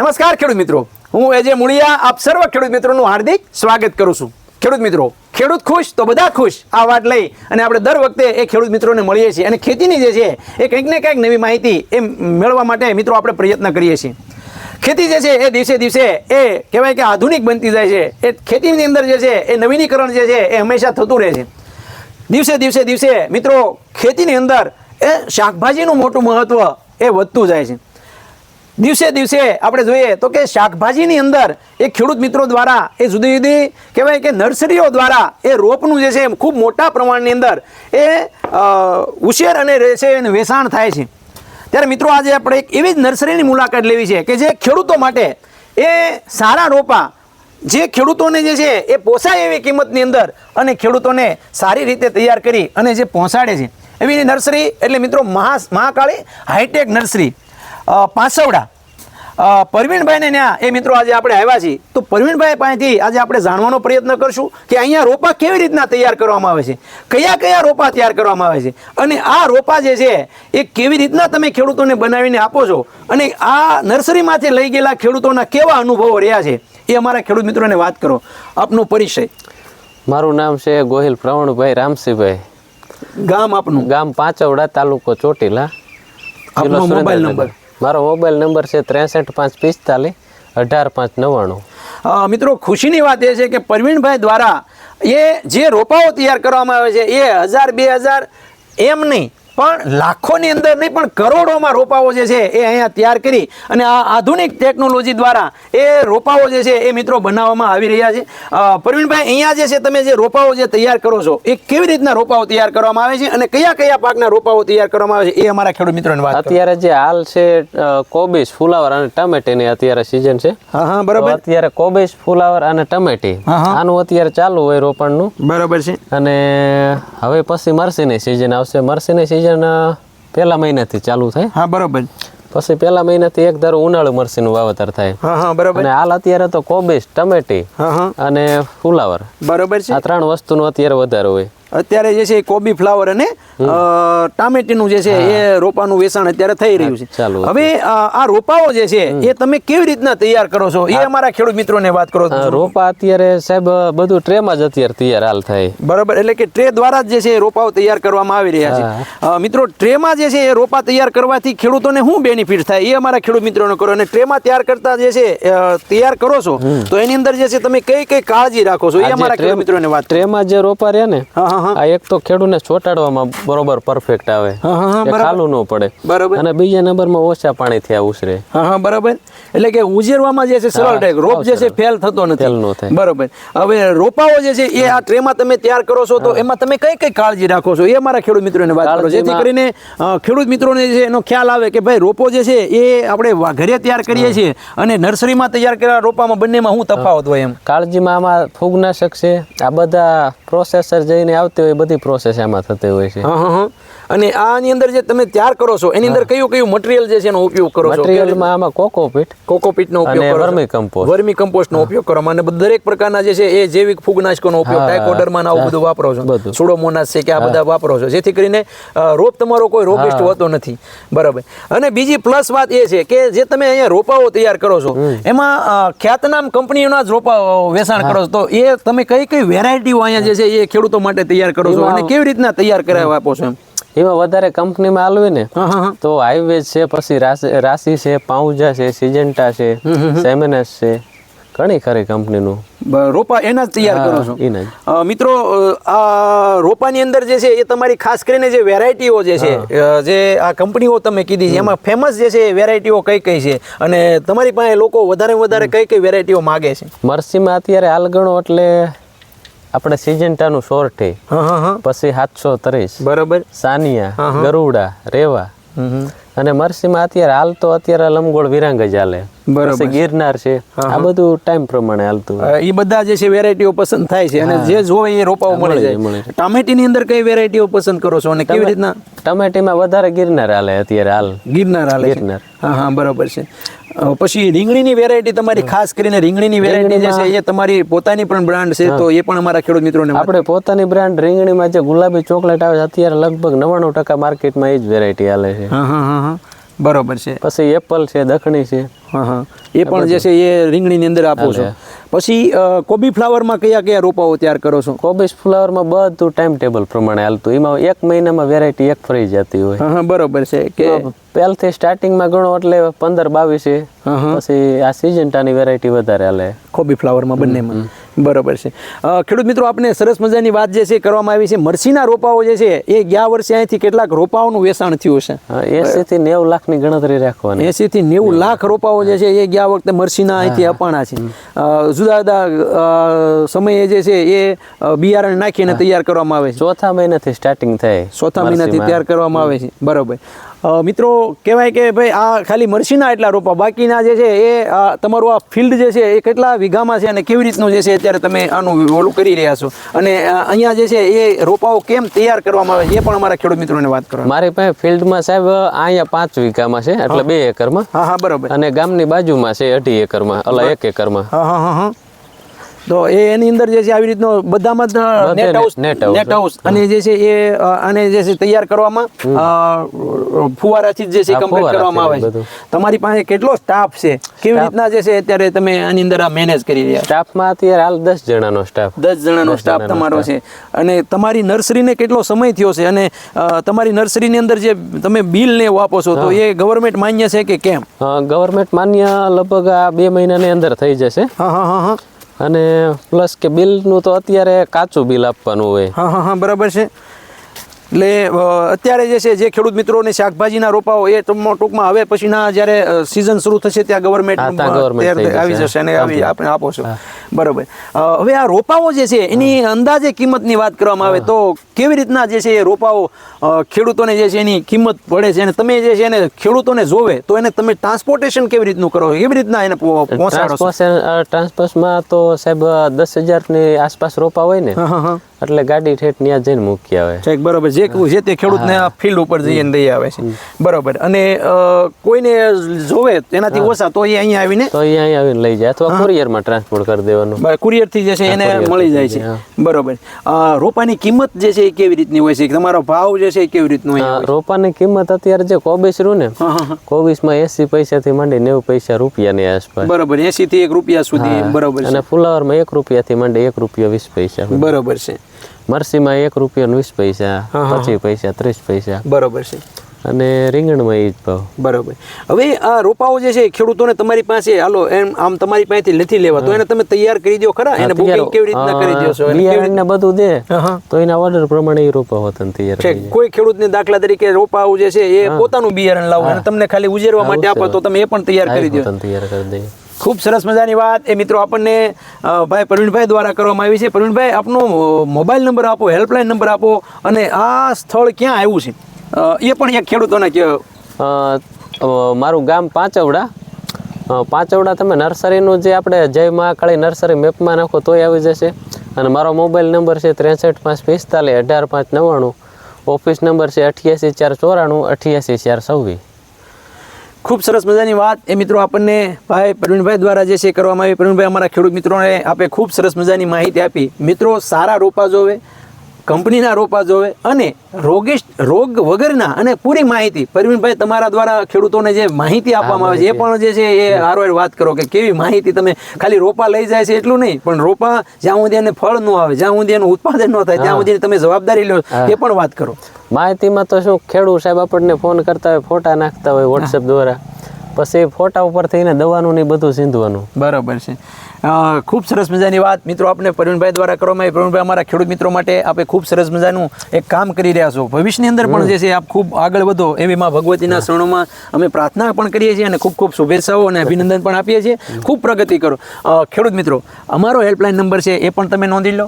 નમસ્કાર ખેડૂત મિત્રો. હું એજે મુળિયા, આપ સર્વ ખેડૂત મિત્રોનું હાર્દિક સ્વાગત કરું છું. ખેડૂત મિત્રો, ખેડૂત ખુશ તો બધા ખુશ, આ વાત લઈ અને આપણે દર વખતે એ ખેડૂત મિત્રોને મળીએ છીએ અને ખેતીની જે છે, એ કંઈક ને કંઈક નવી માહિતી એ મેળવવા માટે મિત્રો આપણે પ્રયત્ન કરીએ છીએ. ખેતી જે છે, એ દિવસે દિવસે એ કહેવાય કે આધુનિક બનતી જાય છે. એ ખેતીની અંદર જે છે, એ નવીનીકરણ જે છે, એ હંમેશા થતું રહે છે. દિવસે દિવસે દિવસે મિત્રો ખેતીની અંદર એ શાકભાજીનું મોટું મહત્ત્વ એ વધતું જાય છે. દિવસે દિવસે આપણે જોઈએ તો કે શાકભાજીની અંદર એ ખેડૂત મિત્રો દ્વારા એ જુદી જુદી કહેવાય કે નર્સરીઓ દ્વારા એ રોપનું જે છે ખૂબ મોટા પ્રમાણની અંદર એ ઉછેર અને રહેશે અને વેચાણ થાય છે. ત્યારે મિત્રો આજે આપણે એક એવી જ નર્સરીની મુલાકાત લેવી છે કે જે ખેડૂતો માટે એ સારા રોપા, જે ખેડૂતોને જે છે એ પોસાય એવી કિંમતની અંદર અને ખેડૂતોને સારી રીતે તૈયાર કરી અને જે પહોંચાડે છે. એવી નર્સરી એટલે મિત્રો મહા, Mahakali hi tech nursery. Paswada. પરવીણભાઈને ત્યાં એ મિત્રો આજે આપણે આવ્યા છીએ. તો પરવીણભાઈ પાસેથી આજે આપણે જાણવાનો પ્રયત્ન કરશું કે અહીંયા રોપા કેવી રીતના તૈયાર કરવામાં આવે છે? કયા કયા રોપા તૈયાર કરવામાં આવે છે? અને આ રોપા જે છે એ કેવી રીતના તમે ખેડૂતોને બનાવીને આપો છો? અને આ નર્સરીમાંથી લઈ ગયેલા ખેડૂતોના કેવા અનુભવો રહ્યા છે? એ અમારા ખેડૂત મિત્રોને વાત કરો. આપનો પરિચય. મારું નામ છે ગોહિલ પ્રવણભાઈ રામસિંહભાઈ. ગામ આપનું. ગામ પાંચવડા તાલુકો ચોટીલા. આપનો મોબાઈલ નંબર. મારો મોબાઈલ નંબર છે ત્રેસઠ પાંચ પિસ્તાલીસ, અઢાર પાંચ નવ્વાણું. મિત્રો, ખુશીની વાત એ છે કે પરવીણભાઈ દ્વારા એ જે રોપાઓ તૈયાર કરવામાં આવે છે, એ હજાર, બે હજાર એમ નહીં પણ લાખોની અંદર નહીં પણ કરોડોમાં રોપાઓ જે છે એ અહીંયા તૈયાર કરી અને આ આધુનિક ટેકનોલોજી દ્વારા એ રોપાઓ જે છે એ મિત્રો બનાવવામાં આવી રહ્યા છે. પ્રવીણભાઈ અહીંયા જે છે તમે જે રોપાઓ જે તૈયાર કરો છો એ કેવી રીતના રોપાઓ તૈયાર કરવામાં આવે છે અને કયા કયા પાકના રોપાઓ તૈયાર કરવામાં આવે છે એ અમારા ખેડૂત મિત્રોને વાત અત્યારે જે હાલ છે કોબીજ ફુલાવર અને ટમેટીની અત્યારે સિઝન છે. હા હા બરાબર. અત્યારે કોબીજ ફુલાવર અને ટમેટી. આનું અત્યારે ચાલુ હોય રોપણનું. બરાબર છે. અને હવે પછી મરસીની સિઝન આવશે. મરસીની સિઝન પહેલા મહિનાથી ચાલુ થાય. હા બરાબર. પછી પહેલા મહિનાથી એક ધારું ઉનાળુ મરસીનું વાવેતર થાય. હા હા બરાબર. અને હાલ અત્યારે તો કોબીજ ટમેટી અને ફુલાવર. બરોબર છે. આ ત્રણ વસ્તુનો અત્યારે વધારે હોય. અત્યારે જે છે એ કોબી ફ્લાવર અને ટામેટીનું જે છે એ રોપાનું વેચાણ અત્યારે થઈ રહ્યું છે. હવે આ રોપાઓ જે છે એ તમે કેવી રીતના તૈયાર કરો છો? એ અમારા ખેડૂત મિત્રોને વાત કરો રોપા અત્યારે સાહેબ બધું ટ્રેમાં જ અત્યારે તૈયાર હાલ થાય. બરાબર એટલે કે ટ્રે દ્વારા જ જે છે રોપાઓ તૈયાર કરવામાં આવી રહ્યા છે. મિત્રો ટ્રેમાં જે છે એ રોપા તૈયાર કરવાથી ખેડૂતોને શું બેનિફિટ થાય? એ અમારા ખેડૂત મિત્રોને કરો. અને ટ્રેમાં તૈયાર કરતા જે છે તૈયાર કરો છો તો એની અંદર જે છે તમે કઈ કઈ કાળજી રાખો છો? એ અમારા ખેડૂત મિત્રોને વાત ટ્રેમાં જે રોપા રહે ને આ એક તો ખેડૂતને ચોટાડવામાં બરોબર પરફેક્ટ આવે. ખાલું ન પડે. બરોબર. અને બીજા નંબરમાં ઓછા પાણીથી આ ઉછરે. હા બરોબર. એટલે કે ઉજેરવામાં જે છે સરળ રહે રોપ જે છે ફેલ થતો ફેલ નથી ન થાય. બરોબર. હવે રોપાઓ જે છે એ આ ટ્રેમાં તમે તૈયાર કરો છો તો એમાં તમે કઈ કઈ કાળજી રાખો છો? એ મારા ખેડૂત મિત્રોને વાત કરો. જેથી કરીને ખેડૂત મિત્રોને જે એનો ખ્યાલ આવે કે ભાઈ રોપો જે છે એ આપણે ઘરે તૈયાર કરીએ છીએ અને નર્સરીમાં તૈયાર કરેલા રોપામાં બંનેમાં શું તફાવત હોય એમ? કાળજીમાં આમાં ફૂગનાશક છે. આ બધા પ્રોસેસર જઈને આવતી હોય બધી પ્રોસેસ એમાં થતી હોય છે. હા હા. અને આની અંદર જે તમે તૈયાર કરો છો એની અંદર કયું કયું મટીરિયલ જે છે એનો ઉપયોગ કરો છો? મટીરિયલમાં આમાં કોકોપીટ કોકોપીટ નો ઉપયોગ કરો. વર્મી કમ્પોસ્ટ વર્મી કમ્પોસ્ટ નો ઉપયોગ કરવામાં અને દરેક પ્રકારના જે છે એ જૈવિક ફૂગનાશકોનો ઉપયોગ ટાઇકોડરમાં આવું બધું વાપરો છો. સુડોમોનાસ છે કે આ બધા વાપરો છો. જેથી કરીને રોપ તમારો કોઈ રોગિષ્ટ હોતો નથી. બરાબર. અને બીજી પ્લસ વાત એ છે કે જે તમે અહીંયા રોપાઓ તૈયાર કરો છો એમાં ખ્યાતનામ કંપનીઓના જ રોપાઓ વેચાણ કરો છો. તો એ તમે કઈ કઈ વેરાયટીઓ અહીંયા જે છે એ ખેડૂતો માટે તૈયાર કરો છો અને કેવી રીતના તૈયાર કરાવી આપો છો એમ? એમાં વધારે કંપનીમાં આલવી ને તો હાઈવે છે પછી રાશિ છે પાઉજા છે સિજન્ટા છે સેમેનસ છે ઘણી ખરી કંપનીનું રોપા એના જ તૈયાર કરો છો? મિત્રો આ રોપાની અંદર જે છે એ તમારી ખાસ કરીને જે વેરાયટીઓ જે છે જે આ કંપનીઓ તમે કીધી છે એમાં ફેમસ જે છે એ વેરાયટીઓ કઈ કઈ છે? અને તમારી પાસે લોકો વધારે વધારે કઈ કઈ વેરાયટીઓ માગે છે? મરસીમાં અત્યારે આલગણો એટલે આપણે સિજન્ટાનું સોરઠી પછી સાતસો ત્રીસ. બરોબર. સાનિયા ગરુડા રેવા. અને મરસીમાં અત્યારે હાલ તો અત્યારે લંબગોળ વિરાંગ જ હાલે. બરોબર. ગિરનાર છે. આ બધું ટાઈમ પ્રમાણે હાલતું એ બધા જે છે વેરાયટીઓ પસંદ થાય છે અને જે જોવે એ રોપાઓ મળે જાય. ટામેટીની અંદર કઈ વેરાયટીઓ પસંદ કરો છો અને કેવી રીતના? ટામેટીમાં વધારે ગિરનાર હાલે અત્યારે હાલ. ગિરનાર હાલે ગિરનાર. હા હા બરોબર છે. પછી રીંગણીની વેરાયટી તમારી ખાસ કરીને રીંગણીની વેરાયટી જે છે એ તમારી પોતાની પણ બ્રાન્ડ છે તો એ પણ અમારા ખેડૂત મિત્રોને આપણે પોતાની બ્રાન્ડ રીંગણીમાં જે ગુલાબી ચોકલેટ આવે છે અત્યારે લગભગ નવ્વાણું ટકા માર્કેટમાં એ જ વેરાયટી હાલે છે. હા હા હા હા. બરોબર છે. પછી એપલ છે દખણી છે. હા હા. એ પણ જે છે. એ રીંગણીની અંદર આપો છો. પછી કોબી ફ્લાવરમાં કયા કયા રોપાઓ તૈયાર કરો છો? કોબી ફ્લાવરમાં બધું ટાઈમ ટેબલ પ્રમાણે હાલતું. એમાં એક મહિનામાં વેરાયટી એક ફરી જતી હોય. હા બરોબર છે કે પહેલથી સ્ટાર્ટિંગમાં ગણો એટલે પંદર બાવીસ પછી આ સિઝન્ટાની વેરાયટી વધારે હાલે. કોબી ફ્લાવરમાં બંનેમાં. બરોબર છે. ખેડૂત મિત્રો આપણે સરસ મજાની વાત જે છે કરવામાં આવી છે. મરસીના રોપાઓ જે છે એ ગયા વર્ષે અહીંથી કેટલાક રોપાઓનું વેચાણ થયું છે એસી થી નેવું લાખની ગણતરી રાખવાની. એસી થી નેવું લાખ રોપાઓ જે છે એ ગયા વખતે મરસીના અહીંથી અપાણા છે. જુદા જુદા સમયે જે છે એ બિયારણ નાખીને તૈયાર કરવામાં આવે છે. ચોથા મહિનાથી સ્ટાર્ટિંગ થાય ચોથા મહિનાથી તૈયાર કરવામાં આવે છે. બરોબર. મિત્રો કહેવાય કે ભાઈ આ ખાલી મરસીના એટલા રોપા બાકીના જે છે એ તમારું આ ફિલ્ડ જે છે એ કેટલા વીઘામાં છે અને કેવી રીતનું જે છે અત્યારે તમે આનું ઓલું કરી રહ્યા છો? અને અહીંયા જે છે એ રોપાઓ કેમ તૈયાર કરવામાં આવે છે? એ પણ અમારા ખેડૂત મિત્રોને વાત કરો મારી પાસે ફિલ્ડમાં સાહેબ અહીંયા પાંચ વીઘામાં છે એટલે બે એકરમાં. હા હા બરાબર. અને ગામની બાજુમાં છે અઢી એકરમાં એટલે એક એકરમાં. હા હા હા. તો એ એની અંદર જે છે આવી રીતનો બધામાં જ નેટ હાઉસ નેટ હાઉસ અને જે છે એ આને જે છે તૈયાર કરવામાં ફુવારાથી જ જે છે કમ્પ્લીટ કરવામાં આવે છે. તમારી પાસે કેટલો સ્ટાફ છે? કેવી રીતના જે છે અત્યારે તમે આની અંદર આ મેનેજ કરી રહ્યા સ્ટાફમાં અત્યારે હાલ દસ જણાનો સ્ટાફ દસ જણાનો સ્ટાફ તમારો છે. અને તમારી નર્સરીને કેટલો સમય થયો છે? અને તમારી નર્સરીની અંદર જે તમે બિલ ને એવું આપો છો તો એ ગવર્મેન્ટ માન્ય છે કે કેમ? ગવર્મેન્ટ માન્ય લગભગ આ બે મહિનાની અંદર થઈ જશે. હા હા હા. અને પ્લસ કે બિલનું તો અત્યારે કાચું બિલ આપવાનું હોય. હા હા હા, બરાબર છે. એટલે અત્યારે જે છે જે ખેડૂત મિત્રોને શાકભાજીના રોપાઓ એ ટૂંકમાં ટૂંકમાં હવે પછીના જ્યારે સિઝન શરૂ થશે ત્યાં ગવર્મેન્ટ આવી જશે. અને આવી આપણે આપો છો. બરોબર. હવે આ રોપાઓ જે છે એની અંદાજે કિંમતની વાત કરવામાં આવે તો કેવી રીતના જે છે એ રોપાઓ ખેડૂતોને જે છે એની કિંમત પડે છે અને તમે જે છે એને ખેડૂતોને જોવે તો એને તમે ટ્રાન્સપોર્ટેશન કેવી રીતનું કરો કેવી રીતના એને પહો- પહોંચાડો ટ્રાન્સપોર્ટમાં તો સાહેબ દસ હજારની આસપાસ રોપા હોય ને એટલે ગાડી ઠેઠ ત્યાં જઈને મૂકી આવે. છે બરોબર. જે જે તે ખેડૂતને આ ફિલ્ડ ઉપર જઈને દઈ આવે છે. બરોબર. અને કોઈને જોવે તેનાથી ઓછા તો એ અહીંયા આવીને તો એ અહીં આવીને લઈ જાય અથવા કોરિયરમાં ટ્રાન્સપોર્ટ કરી દેવાનું. કુરિયરથી જે છે એને મળી જાય છે. બરોબર. રોપાની કિંમત જે છે એ કેવી રીતની હોય છે? તમારો ભાવ જે છે એ કેવી રીતનો હોય રોપાની કિંમત અત્યારે જે કોબીસ રહ્યું ને કોબીસમાં એસી પૈસાથી માંડી નેવું પૈસા રૂપિયાની આસપાસ. બરોબર. એસી થી એક રૂપિયા સુધી બરોબર અને ફુલાવરમાં એક રૂપિયાથી માંડી એક રૂપિયા વીસ પૈસા બરોબર છે. મરસીમાં એક રૂપિયા વીસ પૈસા પચીસ પૈસા ત્રીસ પૈસા. બરોબર છે. અને રીંગણમાં એ જ ભાવ. બરોબર. હવે આ રોપાઓ જે છે ખેડૂતોને તમારી પાસે હાલો એમ આમ તમારી પાસેથી નથી લેવા. તો એને તમે તૈયાર કરી દો ખરા? એને બુકિંગ કેવી રીતના કરી દો છો? એને કેવી બિયારણ ને બધું દે. તો એના ઓર્ડર પ્રમાણે એ રોપા હોતા તૈયાર છે કોઈ ખેડૂતને દાખલા તરીકે રોપાઓ જે છે એ પોતાનું બિયારણ લાવો અને તમને ખાલી ઉજેરવા માટે આપો તો તમે એ પણ તૈયાર કરી દો તૈયાર કરી દઈએ. ખૂબ સરસ મજાની વાત. એ મિત્રો આપણને ભાઈ પ્રવીણભાઈ દ્વારા કરવામાં આવી છે. પ્રવીણભાઈ આપનો મોબાઈલ નંબર આપો હેલ્પલાઇન નંબર આપો અને આ સ્થળ ક્યાં આવ્યું છે? એ પણ એક ખેડૂતોને કે અ, અ, મારું ગામ પાંચવડા. પાંચવડા તમે નર્સરીનું જે આપણે જય મહાકાળી નર્સરી મેપમાં નાખો તોય આવી જશે. અને મારો મોબાઈલ નંબર છે ત્રેસઠ પાંચ પિસ્તાલીસ અઢાર પાંચ નવ્વાણું. ઓફિસ નંબર છે અઠ્યાસી ચાર ચોરાણું અઠ્યાસી ચાર છવ્વીસ. ખૂબ સરસ મજાની વાત. એ મિત્રો આપણને ભાઈ પ્રવીણભાઈ દ્વારા જે છે કરવામાં આવી. પ્રવીણભાઈ, અમારા ખેડૂત મિત્રોને આપે ખૂબ સરસ મજાની માહિતી આપી. મિત્રો, સારા રોપા જોવે. કંપનીના રોપા જોવે અને રોગિષ્ટ રોગ વગરના અને પૂરી માહિતી પરવીનભાઈ તમારા દ્વારા ખેડૂતોને જે માહિતી આપવામાં આવે છે એ પણ જે છે એ હારો વાત કરો કે કેવી માહિતી તમે ખાલી રોપા લઈ જાય છે એટલું નહીં પણ રોપા જ્યાં સુધી એને ફળ ન આવે જ્યાં સુધી એનું ઉત્પાદન ન થાય ત્યાં સુધી તમે જવાબદારી લો એ પણ વાત કરો. માહિતીમાં તો શું ખેડૂત સાહેબ આપણને ફોન કરતા હોય ફોટા નાખતા હોય વોટ્સએપ દ્વારા. પછી ફોટા ઉપર થઈને દવાનું ને બધું સીંધવાનું. બરાબર છે. ખૂબ સરસ મજાની વાત. મિત્રો આપણે પ્રવીણભાઈ દ્વારા કરવામાં આવી. પ્રવીણભાઈ અમારા ખેડૂત મિત્રો માટે આપણે ખૂબ સરસ મજાનું એક કામ કરી રહ્યા છો. ભવિષ્યની અંદર પણ જે છે આપ ખૂબ આગળ વધો એવી માં ભગવતીના શરણોમાં અમે પ્રાર્થના પણ કરીએ છીએ અને ખૂબ ખૂબ શુભેચ્છાઓ અને અભિનંદન પણ આપીએ છીએ. ખૂબ પ્રગતિ કરો. ખેડૂત મિત્રો અમારો હેલ્પલાઇન નંબર છે એ પણ તમે નોંધી લો.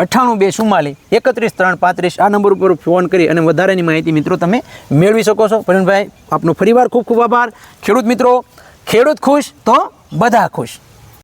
અઠ્ઠાણું બે સુમાલી એકત્રીસ ત્રણ પાંત્રીસ, આ નંબર ઉપર ફોન કરી અને વધારાની માહિતી મિત્રો તમે મેળવી શકો છો. પ્રવીણભાઈ આપનો ફરીવાર ખૂબ ખૂબ આભાર. ખેડૂત મિત્રો, ખેડૂત ખુશ તો બધા ખુશ.